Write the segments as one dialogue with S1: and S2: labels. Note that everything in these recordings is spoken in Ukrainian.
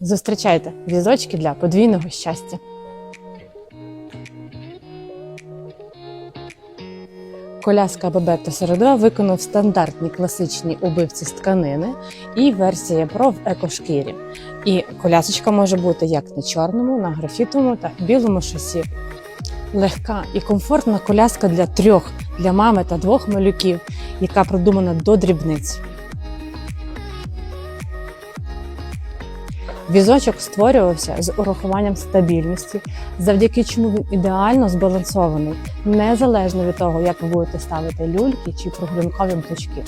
S1: Зустрічайте візочки для подвійного щастя. Коляска Бабетта Середа виконав стандартні класичні убивці з тканини і версія Pro в екошкірі. І колясочка може бути як на чорному, на графітовому та білому шасі. Легка і комфортна коляска для трьох, для мами та двох малюків, яка продумана до дрібниць. Візочок створювався з урахуванням стабільності, завдяки чому він ідеально збалансований, незалежно від того, як ви будете ставити люльки чи прогрункові моточки.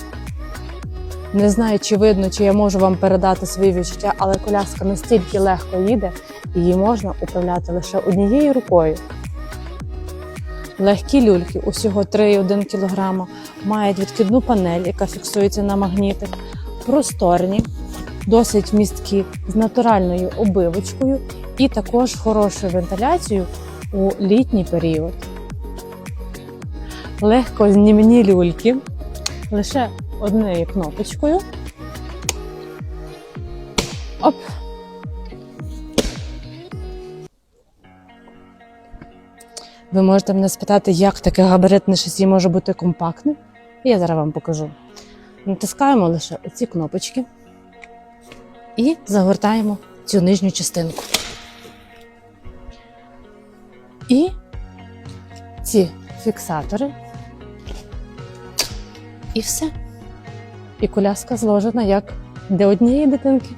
S1: Не знаю, чи видно, чи я можу вам передати свої відчуття, але коляска настільки легко їде, її можна управляти лише однією рукою. Легкі люльки, усього 3,1 кг, мають відкидну панель, яка фіксується на магнітик, просторні, досить місткі з натуральною обивочкою і також хорошою вентиляцією у літній період. Легко знімні люльки лише однією кнопочкою. Оп. Ви можете мене спитати, як таке габаритне шасі може бути компактним. Я зараз вам покажу. Натискаємо лише оці кнопочки і загортаємо цю нижню частинку. І ці фіксатори. І все. І коляска зложена як для однієї дитинки.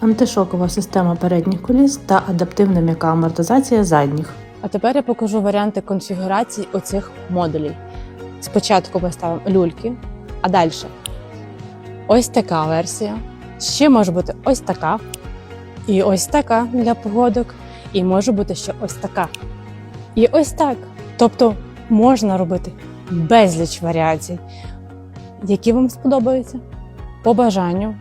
S2: Антишокова система передніх коліс та адаптивна м'яка амортизація задніх.
S1: А тепер я покажу варіанти конфігурації оцих модулей. Спочатку ми ставимо люльки, а далі ось така версія. Ще може бути ось така, і ось така для погодок, і може бути ще ось така. І ось так. Тобто можна робити безліч варіацій, які вам сподобаються по бажанню.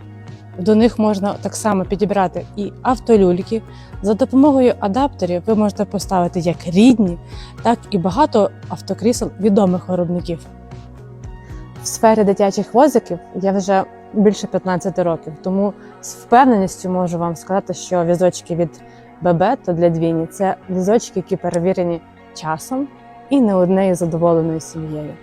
S1: До них можна так само підібрати і автолюльки. За допомогою адаптерів ви можете поставити як рідні, так і багато автокрісел відомих виробників. В сфері дитячих возиків я вже більше 15 років, тому з впевненістю можу вам сказати, що візочки від Бебетто для двійні це візочки, які перевірені часом і не однею задоволеною сім'єю.